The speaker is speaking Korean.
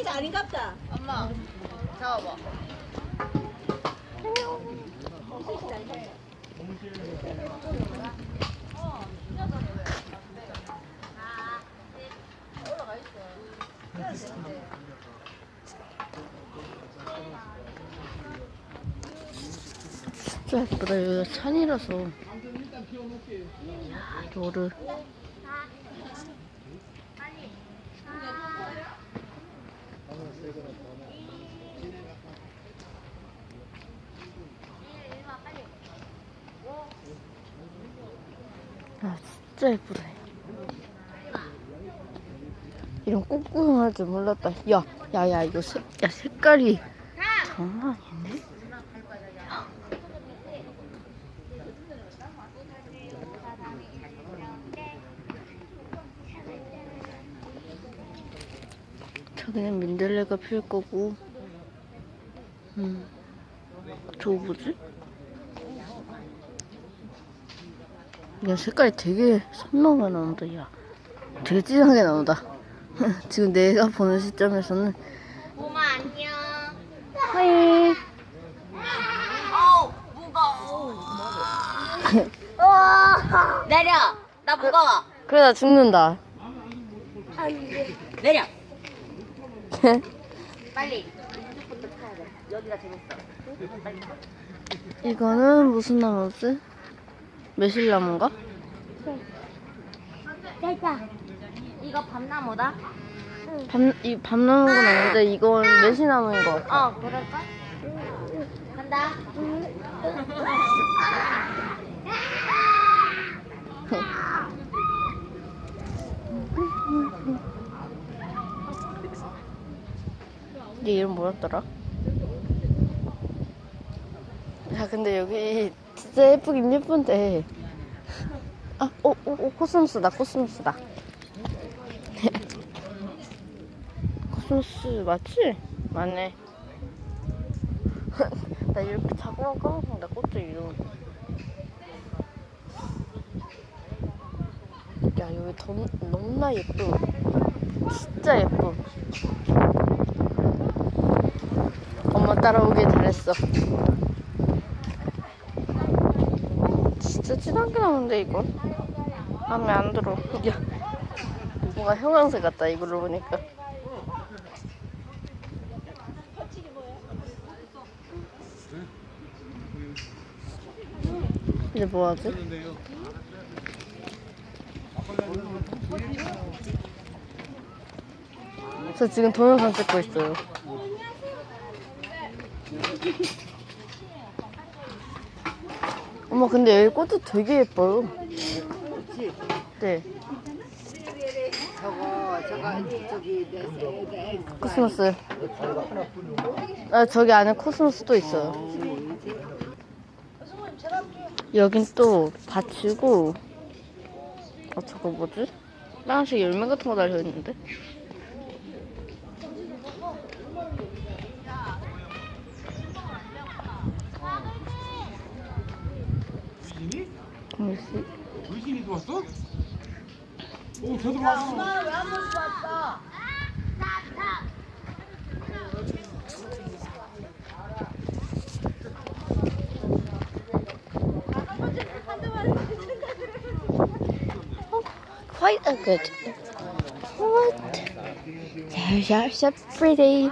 고양이가 아닌갑다. 엄마 잡아봐. 진짜 예쁘다. 여기가 산이라서. 노를. 아, 진짜 예쁘다. 이런 꽁꽁할 줄 몰랐다. 야, 야, 야, 이거 색, 야, 색깔이 장난 아닌데? 저기는 민들레가 필 거고, 음, 저거 뭐지? 야, 색깔이 되게 선명하게 나온다, 야. 되게 진하게 나온다. 지금 내가 보는 시점에서는. 엄마 안녕. 하이. 어우 무거워. 우와. 내려. 나 무거워. 그러다 죽는다. 내려. 빨리. 이거는 무슨 나무지? 매실 나무인가? 됐다. 이거 밤나무다. 밤, 이 밤나무가 나는데 이건 매실 나무인 것 같아. 어 그럴까? 간다. 네 이름 뭐였더라? 야 근데 여기 진짜 예쁘긴 예쁜데. 아, 오, 오, 오 코스모스다 코스모스다. 코스모스 맞지? 맞네. 나 이렇게 자꾸만 까먹는다 꽃들 이름 야 여기 더, 너무나 예뻐 진짜 예뻐 엄마 따라오길 잘했어. 진짜 진하게 나오는데 이건 마음에 안 들어. 야, 뭔가 형광색 같다 이걸로 보니까. 이제 뭐 하지? 저 지금 동영상 찍고 있어요. 어머 근데 여기 꽃도 되게 예뻐요. 네. 저거 저거 저기 내 코스모스. 아 저기 안에 코스모스도 있어요. 여긴 또 밭이고. 아 저거 뭐지? 빨간색 열매 같은 거 달려 있는데. 글씨. 의신이도 왔어? 오, 저도 왔어. 왜안 모시고 왔어? Quite a good. What? They are so pretty.